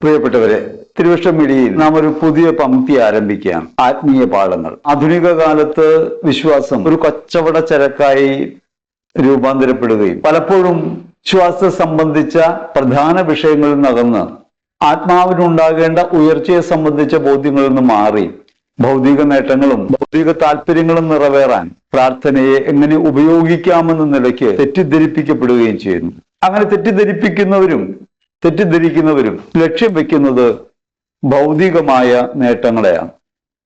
പ്രിയപ്പെട്ടവരെ തിരുവക്ഷം മീഡിയയിൽ നാം ഒരു പുതിയ പംക്തി ആരംഭിക്കുകയാണ്. ആത്മീയ പാഠങ്ങൾ. ആധുനിക കാലത്ത് വിശ്വാസം ഒരു കച്ചവട ചരക്കായി രൂപാന്തരപ്പെടുകയും പലപ്പോഴും വിശ്വാസത്തെ സംബന്ധിച്ച പ്രധാന വിഷയങ്ങളിൽ നിന്നകന്ന് ആത്മാവിനുണ്ടാകേണ്ട ഉയർച്ചയെ സംബന്ധിച്ച ബോധ്യങ്ങളിൽ നിന്ന് മാറി ഭൗതിക നേട്ടങ്ങളും ഭൗതിക താല്പര്യങ്ങളും നിറവേറാൻ പ്രാർത്ഥനയെ എങ്ങനെ ഉപയോഗിക്കാമെന്ന നിലയ്ക്ക് തെറ്റിദ്ധരിപ്പിക്കപ്പെടുകയും ചെയ്യുന്നു. അങ്ങനെ തെറ്റിദ്ധരിപ്പിക്കുന്നവരും തെറ്റിദ്ധരിക്കുന്നവരും ലക്ഷ്യം വെക്കുന്നത് ഭൗതികമായ നേട്ടങ്ങളെയാണ്.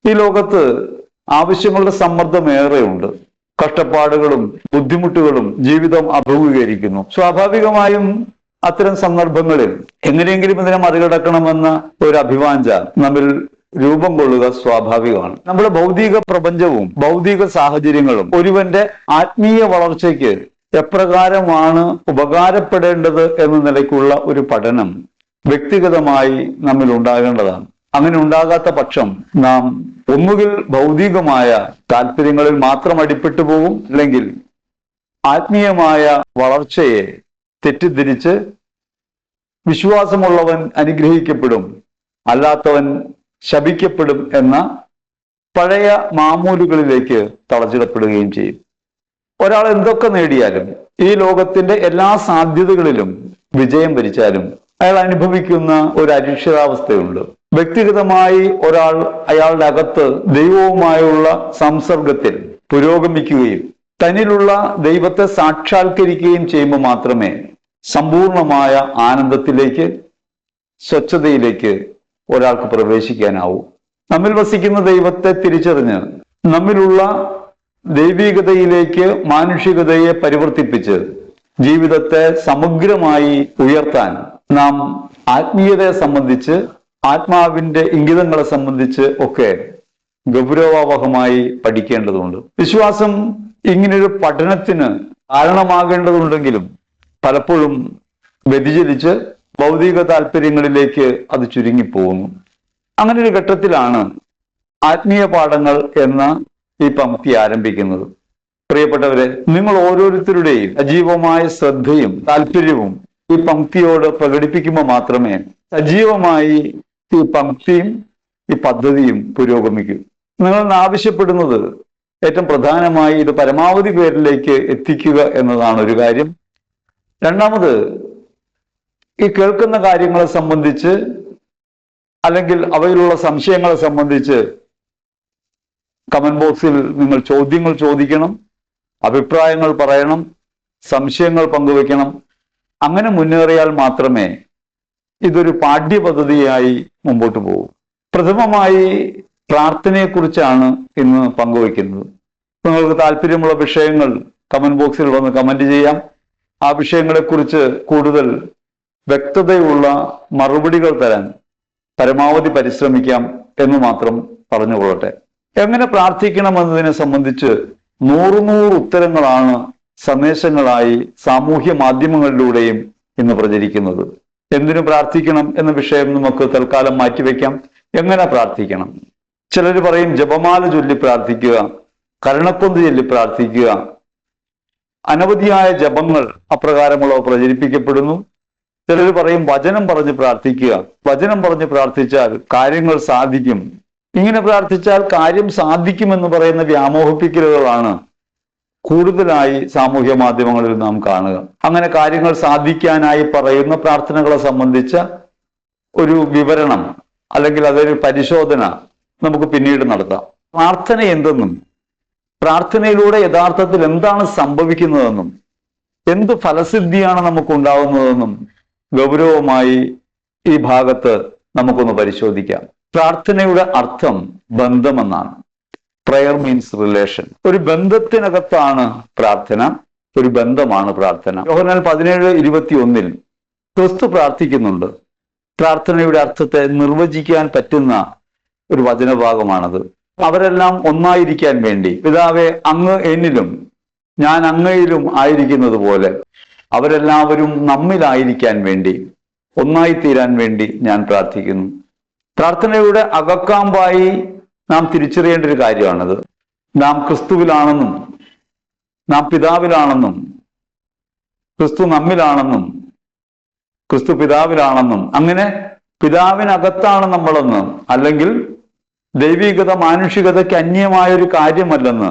ഈ ലോകത്ത് ആവശ്യങ്ങളുടെ ഏറെയുണ്ട്. കഷ്ടപ്പാടുകളും ബുദ്ധിമുട്ടുകളും ജീവിതം അഭിമുഖീകരിക്കുന്നു. സ്വാഭാവികമായും അത്തരം സന്ദർഭങ്ങളിൽ എങ്ങനെയെങ്കിലും ഇതിനെ മറികടക്കണമെന്ന ഒരു അഭിവാഞ്ച നമ്മിൽ രൂപം കൊള്ളുക സ്വാഭാവികമാണ്. നമ്മുടെ ഭൗതിക പ്രപഞ്ചവും ഭൗതിക സാഹചര്യങ്ങളും ഒരുവന്റെ ആത്മീയ വളർച്ചയ്ക്ക് എപ്രകാരമാണ് ഉപകാരപ്പെടേണ്ടത് എന്ന നിലയ്ക്കുള്ള ഒരു പഠനം വ്യക്തിഗതമായി നമ്മിൽ ഉണ്ടാകേണ്ടതാണ്. അങ്ങനെ ഉണ്ടാകാത്ത പക്ഷം നാം ഒന്നുകിൽ ഭൗതികമായ താല്പര്യങ്ങളിൽ മാത്രം അടിപ്പെട്ടു പോകും അല്ലെങ്കിൽ ആത്മീയമായ വളർച്ചയെ തെറ്റിദ്ധരിച്ച് വിശ്വാസമുള്ളവൻ അനുഗ്രഹിക്കപ്പെടും അല്ലാത്തവൻ ശപിക്കപ്പെടും എന്ന പഴയ മാമൂലുകളിലേക്ക് തളച്ചിടപ്പെടുകയും ചെയ്യും. ഒരാൾ എന്തൊക്കെ നേടിയാലും ഈ ലോകത്തിന്റെ എല്ലാ സാധ്യതകളിലും വിജയം വരിച്ചാലും അയാൾ അനുഭവിക്കുന്ന ഒരു അരിക്ഷിതാവസ്ഥയുണ്ട് വ്യക്തിഗതമായി ഒരാൾ അയാളുടെ അകത്ത് ദൈവവുമായുള്ള സംസർഗത്തിൽ പുരോഗമിക്കുകയും തന്നിലുള്ള ദൈവത്തെ സാക്ഷാത്കരിക്കുകയും ചെയ്യുമ്പോൾ മാത്രമേ സമ്പൂർണമായ ആനന്ദത്തിലേക്ക് സ്വച്ഛതയിലേക്ക് ഒരാൾക്ക് പ്രവേശിക്കാനാവൂ. നമ്മിൽ വസിക്കുന്ന ദൈവത്തെ തിരിച്ചറിഞ്ഞ് നമ്മിലുള്ള ദൈവികതയിലേക്ക് മാനുഷികതയെ പരിവർത്തിപ്പിച്ച് ജീവിതത്തെ സമഗ്രമായി ഉയർത്താൻ നാം ആത്മീയതയെ സംബന്ധിച്ച് ആത്മാവിന്റെ ഇംഗിതങ്ങളെ സംബന്ധിച്ച് ഒക്കെ ഗൗരവാവഹമായി പഠിക്കേണ്ടതുണ്ട്. വിശ്വാസം ഇങ്ങനൊരു പഠനത്തിന് കാരണമാകേണ്ടതുണ്ടെങ്കിലും പലപ്പോഴും വ്യതിചലിച്ച് ഭൗതിക താല്പര്യങ്ങളിലേക്ക് അത് ചുരുങ്ങിപ്പോകുന്നു. അങ്ങനെ ഒരു ഘട്ടത്തിലാണ് ആത്മീയ പാഠങ്ങൾ എന്ന ഈ പംക്തി ആരംഭിക്കുന്നത്. പ്രിയപ്പെട്ടവരെ നിങ്ങൾ ഓരോരുത്തരുടെയും അജീവമായ ശ്രദ്ധയും താല്പര്യവും ഈ പംക്തിയോട് പ്രകടിപ്പിക്കുമ്പോൾ മാത്രമേ സജീവമായി ഈ പംക്തിയും ഈ പദ്ധതിയും പുരോഗമിക്കൂ. നിങ്ങൾ ആവശ്യപ്പെടുന്നത് ഏറ്റവും പ്രധാനമായി ഇത് പരമാവധി പേരിലേക്ക് എത്തിക്കുക എന്നതാണ് ഒരു കാര്യം. രണ്ടാമത് ഈ കേൾക്കുന്ന കാര്യങ്ങളെ സംബന്ധിച്ച് അല്ലെങ്കിൽ അവയിലുള്ള സംശയങ്ങളെ സംബന്ധിച്ച് കമന്റ് ബോക്സിൽ നിങ്ങൾ ചോദ്യങ്ങൾ ചോദിക്കണം അഭിപ്രായങ്ങൾ പറയണം സംശയങ്ങൾ പങ്കുവെക്കണം അങ്ങനെ മുന്നേറിയാൽ മാത്രമേ ഇതൊരു പാഠ്യപദ്ധതിയായി മുമ്പോട്ട് പോകൂ. പ്രഥമമായി പ്രാർത്ഥനയെക്കുറിച്ചാണ് ഇന്ന് പങ്കുവെക്കുന്നത് നിങ്ങൾക്ക് താല്പര്യമുള്ള വിഷയങ്ങൾ കമന്റ് ബോക്സിൽ വന്ന് കമന്റ് ചെയ്യാം. ആ വിഷയങ്ങളെക്കുറിച്ച് കൂടുതൽ വ്യക്തതയുള്ള മറുപടികൾ തരാൻ പരമാവധി പരിശ്രമിക്കാം എന്ന് മാത്രം പറഞ്ഞുകൊള്ളട്ടെ. എങ്ങനെ പ്രാർത്ഥിക്കണമെന്നതിനെ സംബന്ധിച്ച് നൂറുനൂറ് നൂറ് ഉത്തരങ്ങളാണ് സന്ദേശങ്ങളായി സാമൂഹ്യ മാധ്യമങ്ങളിലൂടെയും ഇന്ന് പ്രചരിക്കുന്നത്. എന്തിനു പ്രാർത്ഥിക്കണം എന്ന വിഷയം നമുക്ക് തൽക്കാലം മാറ്റിവെക്കാം. എങ്ങനെ പ്രാർത്ഥിക്കണം? ചിലർ പറയും ജപമാല ചൊല്ലി പ്രാർത്ഥിക്കുക കരുണക്കൊന്ത് ചൊല്ലി പ്രാർത്ഥിക്കുക. അനവധിയായ ജപങ്ങൾ അപ്രകാരമുള്ളവ പ്രചരിപ്പിക്കപ്പെടുന്നു. ചിലർ പറയും വചനം പറഞ്ഞ് പ്രാർത്ഥിക്കുക. വചനം പറഞ്ഞ് പ്രാർത്ഥിച്ചാൽ കാര്യങ്ങൾ സാധിക്കും. ഇങ്ങനെ പ്രാർത്ഥിച്ചാൽ കാര്യം സാധിക്കുമെന്ന് പറയുന്ന വ്യാമോഹിപ്പിക്കലുകളാണ് കൂടുതലായി സാമൂഹ്യ മാധ്യമങ്ങളിൽ നാം കാണുക. അങ്ങനെ കാര്യങ്ങൾ സാധിക്കാനായി പറയുന്ന പ്രാർത്ഥനകളെ സംബന്ധിച്ച ഒരു വിവരണം അല്ലെങ്കിൽ അതൊരു പരിശോധന നമുക്ക് പിന്നീട് നടത്താം. പ്രാർത്ഥന എന്തെന്നും പ്രാർത്ഥനയിലൂടെ യഥാർത്ഥത്തിൽ എന്താണ് സംഭവിക്കുന്നതെന്നും എന്ത് ഫലസിദ്ധിയാണ് നമുക്ക് ഉണ്ടാകുന്നതെന്നും ഗൗരവമായി ഈ ഭാഗത്ത് നമുക്കൊന്ന് പരിശോധിക്കാം. പ്രാർത്ഥനയുടെ അർത്ഥം ബന്ധമെന്നാണ്. പ്രെയർ മീൻസ് റിലേഷൻ ഒരു ബന്ധത്തിനകത്താണ് പ്രാർത്ഥന ഒരു ബന്ധമാണ് പ്രാർത്ഥന. യോഹനാൽ പതിനേഴ് ഇരുപത്തി ഒന്നിൽ ക്രിസ്തു പ്രാർത്ഥിക്കുന്നുണ്ട്. പ്രാർത്ഥനയുടെ അർത്ഥത്തെ നിർവചിക്കാൻ പറ്റുന്ന ഒരു വചനഭാഗമാണത്. അവരെല്ലാം ഒന്നായിരിക്കാൻ വേണ്ടി. പിതാവെ അങ്ങ് എന്നിലും ഞാൻ അങ്ങയിലും ആയിരിക്കുന്നത് പോലെ അവരെല്ലാവരും നമ്മിലായിരിക്കാൻ വേണ്ടി ഒന്നായി തീരാൻ വേണ്ടി ഞാൻ പ്രാർത്ഥിക്കുന്നു. പ്രാർത്ഥനയുടെ അകക്കാമ്പായി നാം തിരിച്ചറിയേണ്ട ഒരു കാര്യമാണത്. നാം ക്രിസ്തുവിലാണെന്നും നാം പിതാവിലാണെന്നും ക്രിസ്തു നമ്മിലാണെന്നും ക്രിസ്തു പിതാവിലാണെന്നും അങ്ങനെ പിതാവിനകത്താണ് നമ്മളെന്ന് അല്ലെങ്കിൽ ദൈവികത മാനുഷികതയ്ക്ക് അന്യമായ ഒരു കാര്യമല്ലെന്ന്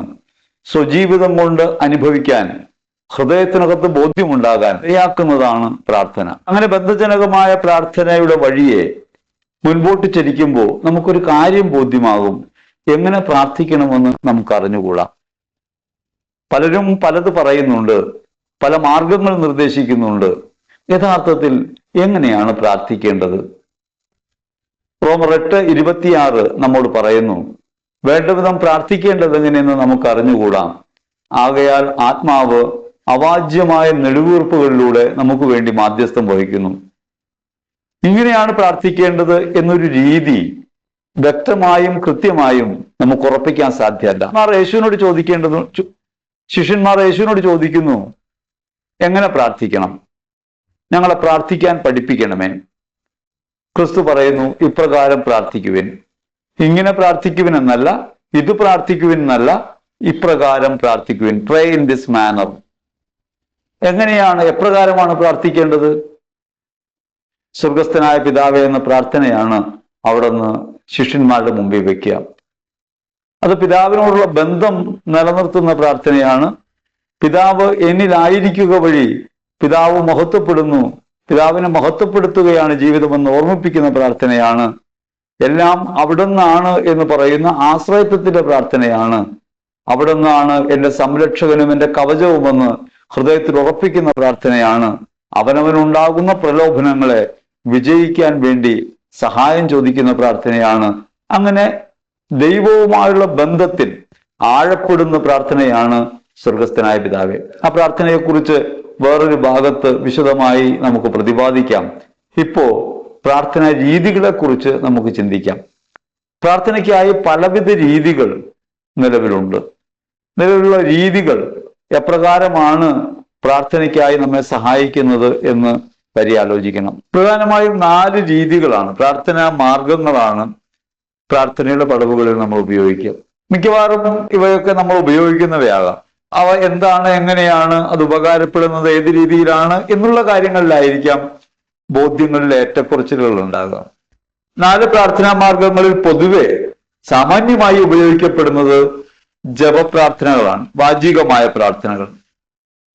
സ്വജീവിതം കൊണ്ട് അനുഭവിക്കാൻ ഹൃദയത്തിനകത്ത് ബോധ്യമുണ്ടാകാൻ ഇടയാക്കുന്നതാണ് പ്രാർത്ഥന. അങ്ങനെ ബന്ധജനകമായ പ്രാർത്ഥനയുടെ വഴിയെ മുൻപോട്ട് ചരിക്കുമ്പോൾ നമുക്കൊരു കാര്യം ബോധ്യമാകും. എങ്ങനെ പ്രാർത്ഥിക്കണമെന്ന് നമുക്ക് അറിഞ്ഞുകൂടാ പലരും പലത് പറയുന്നുണ്ട്. പല മാർഗങ്ങൾ നിർദ്ദേശിക്കുന്നുണ്ട്. യഥാർത്ഥത്തിൽ എങ്ങനെയാണ് പ്രാർത്ഥിക്കേണ്ടത്? റോമർ എട്ട് ഇരുപത്തിയാറ് നമ്മോട് പറയുന്നു വേണ്ടവിധം പ്രാർത്ഥിക്കേണ്ടത് എങ്ങനെയെന്ന് നമുക്ക് അറിഞ്ഞുകൂടാം ആകയാൽ ആത്മാവ് അവാജ്യമായ നെടുവീർപ്പുകളിലൂടെ നമുക്ക് വേണ്ടി മാധ്യസ്ഥം വഹിക്കുന്നു. ഇങ്ങനെയാണ് പ്രാർത്ഥിക്കേണ്ടത് എന്നൊരു രീതി വ്യക്തമായും കൃത്യമായും നമുക്ക് ഉറപ്പിക്കാൻ സാധ്യമല്ല മാർ യേശുവിനോട് ചോദിക്കേണ്ടത് ശിഷ്യന്മാർ യേശുവിനോട് ചോദിക്കുന്നു എങ്ങനെ പ്രാർത്ഥിക്കണം? ഞങ്ങളെ പ്രാർത്ഥിക്കാൻ പഠിപ്പിക്കണമേ. ക്രിസ്തു പറയുന്നു ഇപ്രകാരം പ്രാർത്ഥിക്കുവിൻ. ഇങ്ങനെ പ്രാർത്ഥിക്കുവിൻ എന്നല്ല ഇത് പ്രാർത്ഥിക്കുവിൻ എന്നല്ല ഇപ്രകാരം പ്രാർത്ഥിക്കുവിൻ. പ്രേ ഇൻ ദിസ് മാനർ എങ്ങനെയാണ് എപ്രകാരമാണ് പ്രാർത്ഥിക്കേണ്ടത്? സ്വർഗസ്ഥനായ പിതാവെ എന്ന പ്രാർത്ഥനയാണ് അവിടെ നിന്ന് ശിഷ്യന്മാരുടെ മുമ്പിൽ വെക്കുക. അത് പിതാവിനോടുള്ള ബന്ധം നിലനിർത്തുന്ന പ്രാർത്ഥനയാണ്. പിതാവ് എന്നിലായിരിക്കുക വഴി പിതാവ് മഹത്വപ്പെടുന്നു. പിതാവിനെ മഹത്വപ്പെടുത്തുകയാണ് ജീവിതമെന്ന് ഓർമ്മിപ്പിക്കുന്ന പ്രാർത്ഥനയാണ്. എല്ലാം അവിടുന്നാണ് എന്ന് പറയുന്ന ആശ്രയത്വത്തിന്റെ പ്രാർത്ഥനയാണ്. അവിടുന്നാണ് എന്റെ സംരക്ഷകനും എന്റെ കവചവുമെന്ന് ഹൃദയത്തിൽ ഉറപ്പിക്കുന്ന പ്രാർത്ഥനയാണ്. അവനവനുണ്ടാകുന്ന പ്രലോഭനങ്ങളെ വിജയിക്കാൻ വേണ്ടി സഹായം ചോദിക്കുന്ന പ്രാർത്ഥനയാണ്. അങ്ങനെ ദൈവവുമായുള്ള ബന്ധത്തിൽ ആഴപ്പെടുന്ന പ്രാർത്ഥനയാണ് സ്വർഗസ്ഥനായ പിതാവെ. ആ പ്രാർത്ഥനയെക്കുറിച്ച് വേറൊരു ഭാഗത്ത് വിശദമായി നമുക്ക് പ്രതിപാദിക്കാം. ഇപ്പോ പ്രാർത്ഥനാ രീതികളെ കുറിച്ച് നമുക്ക് ചിന്തിക്കാം. പ്രാർത്ഥനയ്ക്കായി പലവിധ രീതികൾ നിലവിലുണ്ട്. നിലവിലുള്ള രീതികൾ എപ്രകാരമാണ് പ്രാർത്ഥനയ്ക്കായി നമ്മെ സഹായിക്കുന്നത് എന്ന് പര്യാലോചിക്കണം. പ്രധാനമായും നാല് രീതികളാണ്. പ്രാർത്ഥനാ മാർഗങ്ങളാണ് പ്രാർത്ഥനയുടെ പടവുകളിൽ നമ്മൾ ഉപയോഗിക്കുക. മിക്കവാറും ഇവയൊക്കെ നമ്മൾ ഉപയോഗിക്കുന്നവയാകാം. അവ എന്താണ് എങ്ങനെയാണ് അത് ഉപകാരപ്പെടുന്നത് ഏത് രീതിയിലാണ് എന്നുള്ള കാര്യങ്ങളിലായിരിക്കാം ബോധ്യങ്ങളിൽ ഏറ്റക്കുറച്ചിലുകൾ ഉണ്ടാകുക. നാല് പ്രാർത്ഥനാ മാർഗങ്ങളിൽ പൊതുവെ സാമാന്യമായി ഉപയോഗിക്കപ്പെടുന്നത് ജപപ്രാർത്ഥനകളാണ്. വാചികമായ പ്രാർത്ഥനകൾ.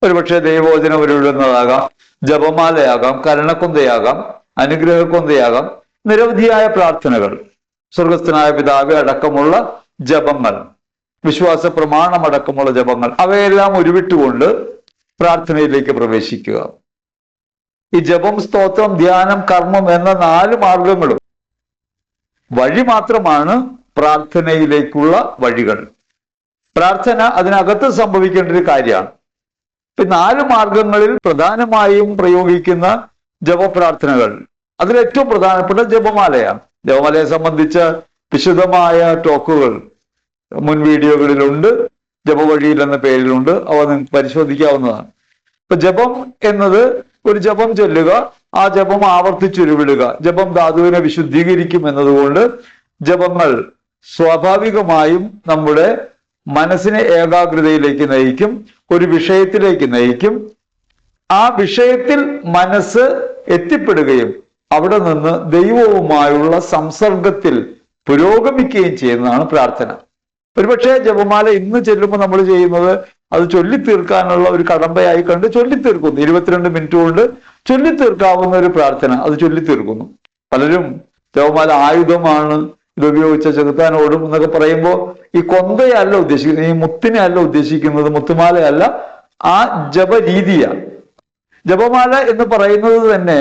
ഒരുപക്ഷെ ദൈവവചനം ഉരുവിടുന്നതാകാം ജപമാലയാകാം കരണക്കൊന്തയാകാം അനുഗ്രഹക്കൊന്തയാകാം നിരവധിയായ പ്രാർത്ഥനകൾ. സ്വർഗസ്ഥനായ പിതാവെ അടക്കമുള്ള ജപങ്ങൾ വിശ്വാസ പ്രമാണമടക്കമുള്ള ജപങ്ങൾ അവയെല്ലാം ഉരുവിട്ടുകൊണ്ട് പ്രാർത്ഥനയിലേക്ക് പ്രവേശിക്കുക. ഈ ജപം സ്തോത്രം ധ്യാനം കർമ്മം എന്ന നാല് മാർഗങ്ങളും വഴി മാത്രമാണ് പ്രാർത്ഥനയിലേക്കുള്ള വഴികൾ. പ്രാർത്ഥന അതിനകത്ത് സംഭവിക്കേണ്ട ഒരു കാര്യമാണ്. ഇപ്പൊ നാല് മാർഗങ്ങളിൽ പ്രധാനമായും പ്രയോഗിക്കുന്ന ജപപ്രാർത്ഥനകൾ. അതിൽ ഏറ്റവും പ്രധാനപ്പെട്ട ജപമാലയാണ്. ജപമാലയെ സംബന്ധിച്ച വിശദമായ ടോക്കുകൾ മുൻ വീഡിയോകളിലുണ്ട് ജപവഴിയിൽ എന്ന പേരിലുണ്ട് അവ നിങ്ങൾക്ക് പരിശോധിക്കാവുന്നതാണ്. ഇപ്പൊ ജപം എന്നത് ഒരു ജപം ചൊല്ലുക ആ ജപം ആവർത്തിച്ചുരുവിടുക. ജപം ധാതുവിനെ വിശുദ്ധീകരിക്കും എന്നതുകൊണ്ട് ജപങ്ങൾ സ്വാഭാവികമായും നമ്മുടെ മനസ്സിനെ ഏകാഗ്രതയിലേക്ക് നയിക്കും ഒരു വിഷയത്തിലേക്ക് നയിക്കും. ആ വിഷയത്തിൽ മനസ്സ് എത്തിപ്പെടുകയും അവിടെ നിന്ന് ദൈവവുമായുള്ള സംസർഗത്തിൽ പുരോഗമിക്കുകയും ചെയ്യുന്നതാണ് പ്രാർത്ഥന. ഒരുപക്ഷെ ജപമാല ഇന്ന് ചെല്ലുമ്പോൾ നമ്മൾ ചെയ്യുന്നത് അത് ചൊല്ലിത്തീർക്കാനുള്ള ഒരു കടമ്പയായി കണ്ട് ചൊല്ലിത്തീർക്കുന്നു. ഇരുപത്തിരണ്ട് മിനിറ്റ് കൊണ്ട് ചൊല്ലിത്തീർക്കാവുന്ന ഒരു പ്രാർത്ഥന അത് ചൊല്ലിത്തീർക്കുന്നു. പലരും ജപമാല ആയുധമാണ് ഇത് ഉപയോഗിച്ച ചെകുത്താനോടും എന്നൊക്കെ പറയുമ്പോൾ ഈ കൊന്തയല്ല ഉദ്ദേശിക്കുന്നത് ഈ മുത്തിനെ അല്ല ഉദ്ദേശിക്കുന്നത് മുത്തുമാലയല്ല ആ ജപരീതിയാണ് ജപമാല എന്ന് പറയുന്നത് തന്നെ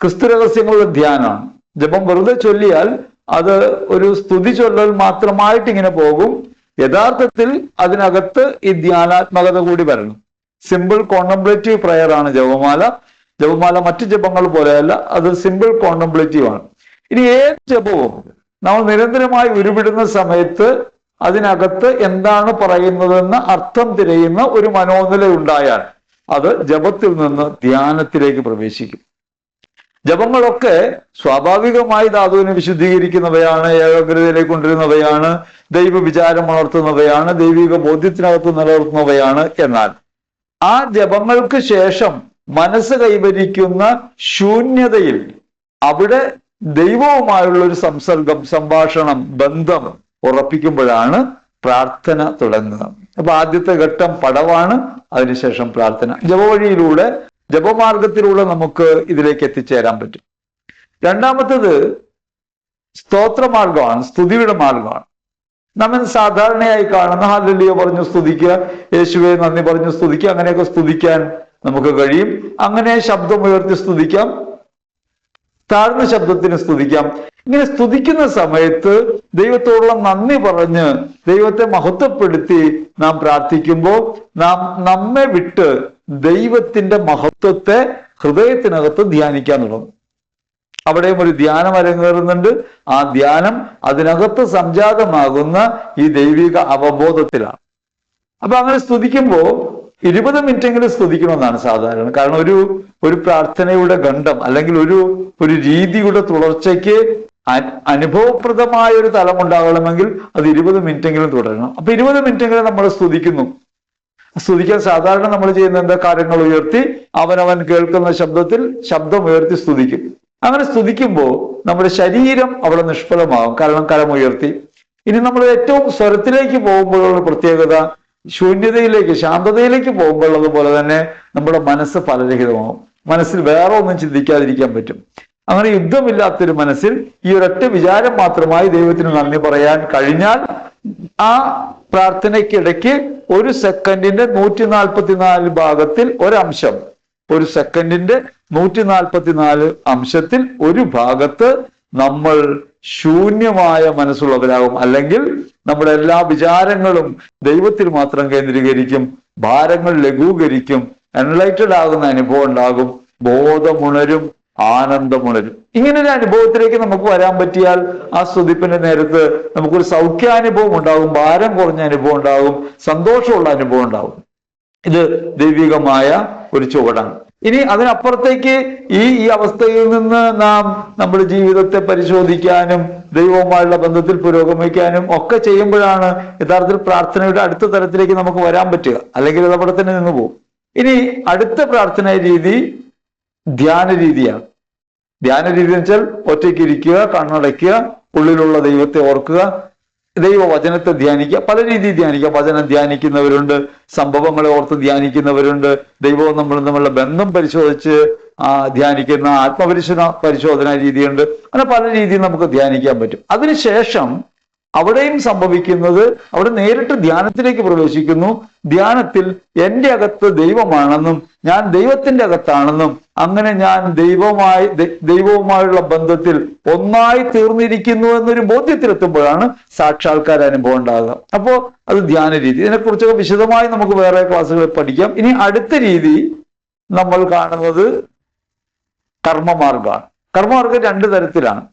ക്രിസ്തു രഹസ്യങ്ങളുടെ ധ്യാനമാണ്. ജപം വെറുതെ ചൊല്ലിയാൽ അത് ഒരു സ്തുതി ചൊല്ലൽ മാത്രമായിട്ട് ഇങ്ങനെ പോകും. യഥാർത്ഥത്തിൽ അതിനകത്ത് ഈ ധ്യാനാത്മകത കൂടി വരണം. സിമ്പിൾ കോണ്ടംപ്ലേറ്റീവ് പ്രയർ ആണ് ജപമാല. ജപമാല മറ്റു ജപങ്ങൾ പോലെയല്ല അത് സിമ്പിൾ കോണ്ടംപ്ലേറ്റീവ് ആണ് ഇനി ഏത് ജപവും നമ്മൾ നിരന്തരമായി ഉരുവിടുന്ന സമയത്ത് അതിനകത്ത് എന്താണ് പറയുന്നതെന്ന് അർത്ഥം തിരയുന്ന ഒരു മനോനില ഉണ്ടായാൽ അത് ജപത്തിൽ നിന്ന് ധ്യാനത്തിലേക്ക് പ്രവേശിക്കും. ജപങ്ങളൊക്കെ സ്വാഭാവികമായി ധാതുവിനെ വിശുദ്ധീകരിക്കുന്നവയാണ് ഏകാഗ്രതയിലേക്ക് കൊണ്ടുവരുന്നവയാണ് ദൈവ വിചാരം വളർത്തുന്നവയാണ് ദൈവിക ബോധ്യത്തിനകത്ത് നിലനിർത്തുന്നവയാണ് എന്നാൽ ആ ജപങ്ങൾക്ക് ശേഷം മനസ്സ് കൈവരിക്കുന്ന ശൂന്യതയിൽ അവിടെ ദൈവവുമായുള്ള ഒരു സംസർഗം സംഭാഷണം ബന്ധം ഉറപ്പിക്കുമ്പോഴാണ് പ്രാർത്ഥന തുടങ്ങുന്നത് അപ്പൊ ആദ്യത്തെ ഘട്ടം പടവാണ് അതിനുശേഷം പ്രാർത്ഥന. ജപവഴിയിലൂടെ ജപമാർഗത്തിലൂടെ നമുക്ക് ഇതിലേക്ക് എത്തിച്ചേരാൻ പറ്റും. രണ്ടാമത്തത് സ്തോത്രമാർഗമാണ് സ്തുതിയുടെ മാർഗമാണ്. നമ്മൾ സാധാരണയായി കാണുന്ന ഹാലല്ലിയ പറഞ്ഞു സ്തുതിക്കുക യേശുവെ നന്ദി പറഞ്ഞു സ്തുതിക്കുക അങ്ങനെയൊക്കെ സ്തുതിക്കാൻ നമുക്ക് കഴിയും. അങ്ങനെ ശബ്ദമുയർത്തി സ്തുതിക്കാം താഴ്ന്ന ശബ്ദത്തിന് സ്തുതിക്കാം. ഇങ്ങനെ സ്തുതിക്കുന്ന സമയത്ത് ദൈവത്തോടുള്ള നന്ദി പറഞ്ഞ് ദൈവത്തെ മഹത്വപ്പെടുത്തി നാം പ്രാർത്ഥിക്കുമ്പോൾ നാം നമ്മെ വിട്ട് ദൈവത്തിന്റെ മഹത്വത്തെ ഹൃദയത്തിനകത്ത് ധ്യാനിക്കാൻ തുടങ്ങും. അവിടെയും ഒരു ധ്യാനം അരങ്ങേറുന്നുണ്ട്. ആ ധ്യാനം അതിനകത്ത് സംജാതമാകുന്ന ഈ ദൈവിക അവബോധത്തിലാണ്. അപ്പൊ അങ്ങനെ സ്തുതിക്കുമ്പോൾ ഇരുപത് മിനിറ്റെങ്കിലും സ്തുതിക്കണമെന്നാണ് സാധാരണ. കാരണം ഒരു ഒരു പ്രാർത്ഥനയുടെ ഗണ്ഡം അല്ലെങ്കിൽ ഒരു ഒരു രീതിയുടെ തുടർച്ചയ്ക്ക് അനുഭവപ്രദമായ ഒരു തലം ഉണ്ടാകണമെങ്കിൽ അത് ഇരുപത് മിനിറ്റെങ്കിലും തുടരണം. അപ്പൊ ഇരുപത് മിനിറ്റെങ്കിലും നമ്മൾ സ്തുതിക്കുന്നു. സ്തുതിക്കാൻ സാധാരണ നമ്മൾ ചെയ്യുന്ന എന്താ? കാര്യങ്ങൾ ഉയർത്തി അവനവൻ കേൾക്കുന്ന ശബ്ദത്തിൽ ശബ്ദം ഉയർത്തി സ്തുതിക്കും. അങ്ങനെ സ്തുതിക്കുമ്പോൾ നമ്മുടെ ശരീരം അവിടെ നിഷ്ഫലമാകും. കാരണം കരമുയർത്തി ഇനി നമ്മൾ ഏറ്റവും സ്വരത്തിലേക്ക് പോകുമ്പോഴുള്ള പ്രത്യേകത ശൂന്യതയിലേക്ക് ശാന്തതയിലേക്ക് പോകുമ്പോഴുള്ളത് പോലെ തന്നെ നമ്മുടെ മനസ്സ് ഫലരഹിതമാകും. മനസ്സിൽ വേറെ ഒന്നും ചിന്തിക്കാതിരിക്കാൻ പറ്റും. അങ്ങനെ യുദ്ധമില്ലാത്തൊരു മനസ്സിൽ ഈ ഒരൊറ്റ വിചാരം മാത്രമായി ദൈവത്തിന് നന്ദി പറയാൻ കഴിഞ്ഞാൽ ആ പ്രാർത്ഥനയ്ക്കിടയ്ക്ക് ഒരു സെക്കൻഡിന്റെ നൂറ്റി നാൽപ്പത്തിനാല് ഭാഗത്തിൽ ഒരംശം ഒരു സെക്കൻഡിന്റെ നൂറ്റി നാൽപ്പത്തിനാല് അംശത്തിൽ ഒരു ഭാഗത്ത് നമ്മൾ ശൂന്യമായ മനസ്സുള്ളവരാകും. അല്ലെങ്കിൽ നമ്മുടെ എല്ലാ വിചാരങ്ങളും ദൈവത്തിൽ മാത്രം കേന്ദ്രീകരിക്കും ഭാരങ്ങൾ ലഘൂകരിക്കും എൻലൈറ്റഡ് ആകുന്ന അനുഭവം ഉണ്ടാകും ബോധമുണരും ആനന്ദമുണരും. ഇങ്ങനെ ഒരു അനുഭവത്തിലേക്ക് നമുക്ക് വരാൻ പറ്റിയാൽ ആ സ്തുതിപ്പിന്റെ നേരത്ത് നമുക്കൊരു സൗഖ്യാനുഭവം ഉണ്ടാകും ഭാരം കുറഞ്ഞ അനുഭവം ഉണ്ടാകും സന്തോഷമുള്ള അനുഭവം ഉണ്ടാകും. ഇത് ദൈവികമായ ഒരു ചുവടാണ്. ഇനി അതിനപ്പുറത്തേക്ക് ഈ ഈ അവസ്ഥയിൽ നിന്ന് നാം നമ്മുടെ ജീവിതത്തെ പരിശോധിക്കാനും ദൈവവുമായുള്ള ബന്ധത്തിൽ പുരോഗമിക്കാനും ഒക്കെ ചെയ്യുമ്പോഴാണ് യഥാർത്ഥത്തിൽ പ്രാർത്ഥനയുടെ അടുത്ത തലത്തിലേക്ക് നമുക്ക് വരാൻ പറ്റുക. അല്ലെങ്കിൽ അത് അവിടെ തന്നെ നിന്ന് പോകും. ഇനി അടുത്ത പ്രാർത്ഥന രീതി ധ്യാന രീതിയാണ്. ധ്യാന രീതി എന്ന് വെച്ചാൽ ഒറ്റയ്ക്ക് ഇരിക്കുക കണ്ണടയ്ക്കുക ഉള്ളിലുള്ള ദൈവത്തെ ഓർക്കുക ദൈവവചനത്തെ ധ്യാനിക്കുക. പല രീതിയിൽ ധ്യാനിക്കുക. വചനം ധ്യാനിക്കുന്നവരുണ്ട്. സംഭവങ്ങളെ ഓർത്ത് ധ്യാനിക്കുന്നവരുണ്ട്. ദൈവവും നമ്മളും തമ്മിലുള്ള ബന്ധം പരിശോധിച്ച് ധ്യാനിക്കുന്ന ആത്മപരിശോധന പരിശോധന രീതിയുണ്ട്. അങ്ങനെ പല രീതിയിൽ നമുക്ക് ധ്യാനിക്കാൻ പറ്റും. അതിനുശേഷം അവിടെയും സംഭവിക്കുന്നത് അവിടെ നേരിട്ട് ധ്യാനത്തിലേക്ക് പ്രവേശിക്കുന്നു. ധ്യാനത്തിൽ എന്റെ അകത്ത് ദൈവമാണെന്നും ഞാൻ ദൈവത്തിന്റെ അകത്താണെന്നും അങ്ങനെ ഞാൻ ദൈവമായി ദൈവവുമായുള്ള ബന്ധത്തിൽ ഒന്നായി തീർന്നിരിക്കുന്നു എന്നൊരു ബോധ്യത്തിലെത്തുമ്പോഴാണ് സാക്ഷാത്കാര അനുഭവം ഉണ്ടാകുക. അപ്പോ അത് ധ്യാന രീതി. ഇതിനെക്കുറിച്ചൊക്കെ വിശദമായി നമുക്ക് വേറെ ക്ലാസ്സുകളിൽ പഠിക്കാം. ഇനി അടുത്ത രീതി നമ്മൾ കാണുന്നത് കർമ്മമാർഗമാണ് കർമ്മമാർഗം രണ്ട് തരത്തിലാണ്.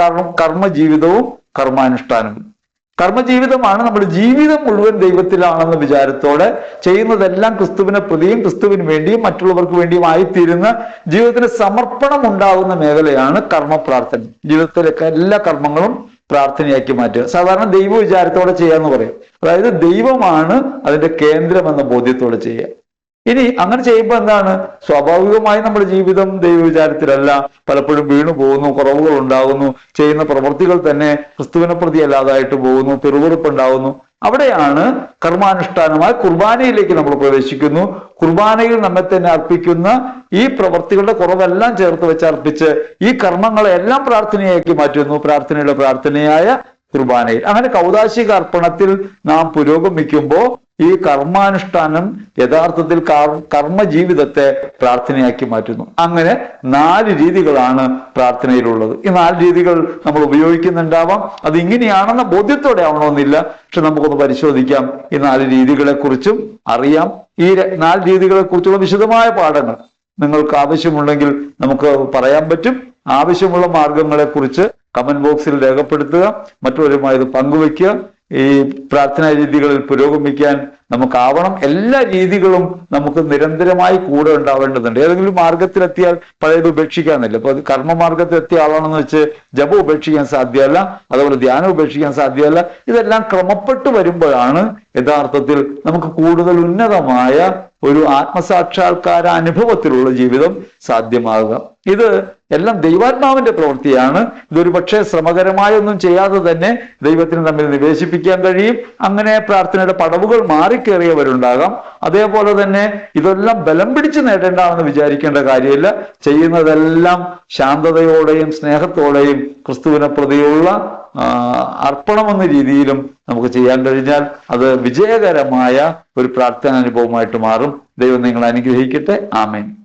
കർമ്മ കർമ്മജീവിതവും കർമാനുഷ്ഠാനവും കർമ്മജീവിതമാണ് നമ്മൾ ജീവിതം മുഴുവൻ ദൈവത്തിലാണെന്ന വിചാരത്തോടെ ചെയ്യുന്നതെല്ലാം ക്രിസ്തുവിനെ പ്രതിയും ക്രിസ്തുവിന് വേണ്ടിയും മറ്റുള്ളവർക്ക് വേണ്ടിയും ആയിത്തീരുന്ന ജീവിതത്തിന് സമർപ്പണം ഉണ്ടാകുന്ന മേഖലയാണ് കർമ്മപ്രാർത്ഥന. ജീവിതത്തിലൊക്കെ എല്ലാ കർമ്മങ്ങളും പ്രാർത്ഥനയാക്കി മാറ്റുക. സാധാരണ ദൈവ വിചാരത്തോടെ ചെയ്യാന്ന് പറയും. അതായത് ദൈവമാണ് അതിന്റെ കേന്ദ്രം എന്ന ബോധ്യത്തോടെ ചെയ്യുക. ഇനി അങ്ങനെ ചെയ്യുമ്പോൾ എന്താണ്? സ്വാഭാവികമായി നമ്മുടെ ജീവിതം ദൈവവിചാരത്തിലല്ല. പലപ്പോഴും വീണു പോകുന്നു കുറവുകൾ ഉണ്ടാകുന്നു ചെയ്യുന്ന പ്രവൃത്തികൾ തന്നെ ക്രിസ്തുവിനെ പ്രതി അല്ലാതായിട്ട് പോകുന്നു പിറുപിറുപ്പ് ഉണ്ടാകുന്നു അവിടെയാണ് കർമാനുഷ്ഠാനമായി കുർബാനയിലേക്ക് നമ്മൾ പ്രവേശിക്കുന്നു. കുർബാനയിൽ നമ്മെ തന്നെ അർപ്പിക്കുന്ന ഈ പ്രവൃത്തികളുടെ കുറവെല്ലാം ചേർത്ത് വെച്ച് അർപ്പിച്ച് ഈ കർമ്മങ്ങളെല്ലാം പ്രാർത്ഥനയാക്കി മാറ്റുന്നു. പ്രാർത്ഥനയുടെ പ്രാർത്ഥനയായ കുർബാനയിൽ. അങ്ങനെ കൗതാശിക അർപ്പണത്തിൽ നാം പുരോഗമിക്കുമ്പോൾ ഈ കർമാനുഷ്ഠാനം യഥാർത്ഥത്തിൽ കർ- കർമ്മ ജീവിതത്തെ പ്രാർത്ഥനയാക്കി മാറ്റുന്നു. അങ്ങനെ നാല് രീതികളാണ് പ്രാർത്ഥനയിലുള്ളത്. ഈ നാല് രീതികൾ നമ്മൾ ഉപയോഗിക്കുന്നുണ്ടാവാം. അത് ഇങ്ങനെയാണെന്ന ബോധ്യത്തോടെ ആവണമെന്നില്ല. പക്ഷെ നമുക്കൊന്ന് പരിശോധിക്കാം. ഈ നാല് രീതികളെ കുറിച്ചും അറിയാം. ഈ നാല് രീതികളെ കുറിച്ചുള്ള വിശദമായ പാഠങ്ങൾ നിങ്ങൾക്ക് ആവശ്യമുണ്ടെങ്കിൽ നമുക്ക് പറയാൻ പറ്റും. ആവശ്യമുള്ള മാർഗങ്ങളെ കുറിച്ച് കമന്റ് ബോക്സിൽ രേഖപ്പെടുത്തുക. മറ്റുള്ളവരുമായി ഇത് പങ്കുവെക്കുക ഈ പ്രാർത്ഥനാ രീതികളിൽ പുരോഗമിക്കാൻ നമുക്കാവണം. എല്ലാ രീതികളും നമുക്ക് നിരന്തരമായി കൂടെ ഉണ്ടാവേണ്ടതുണ്ട്. ഏതെങ്കിലും മാർഗത്തിലെത്തിയാൽ പഴയത് ഉപേക്ഷിക്കാന്നില്ല അപ്പൊ അത് കർമ്മമാർഗത്തിലെത്തിയ ആളാണെന്ന് വെച്ച് ജപം ഉപേക്ഷിക്കാൻ സാധ്യമല്ല അതുപോലെ ധ്യാനം ഉപേക്ഷിക്കാൻ സാധ്യമല്ല. ഇതെല്ലാം ക്രമപ്പെട്ട് വരുമ്പോഴാണ് യഥാർത്ഥത്തിൽ നമുക്ക് കൂടുതൽ ഉന്നതമായ ഒരു ആത്മസാക്ഷാത്കാര അനുഭവത്തിലുള്ള ജീവിതം സാധ്യമാകുക. ഇത് എല്ലാം ദൈവാത്മാവിന്റെ പ്രവൃത്തിയാണ്. ഇതൊരു പക്ഷേ ശ്രമകരമായ ഒന്നും ചെയ്യാതെ തന്നെ ദൈവത്തിന് തമ്മിൽ നിവേശിപ്പിക്കാൻ കഴിയും. അങ്ങനെ പ്രാർത്ഥനയുടെ പടവുകൾ മാറിക്കേറിയവരുണ്ടാകാം. അതേപോലെ തന്നെ ഇതെല്ലാം ബലം പിടിച്ച് നേടേണ്ടാണെന്ന് വിചാരിക്കേണ്ട കാര്യമില്ല. ചെയ്യുന്നതെല്ലാം ശാന്തതയോടെയും സ്നേഹത്തോടെയും ക്രിസ്തുവിനെ പ്രതിയുള്ള അർപ്പണമെന്ന രീതിയിലും നമുക്ക് ചെയ്യാൻ കഴിഞ്ഞാൽ അത് വിജയകരമായ ഒരു പ്രാർത്ഥനാനുഭവമായിട്ട് മാറും. ദൈവം നിങ്ങൾ അനുഗ്രഹിക്കട്ടെ. ആമേൻ.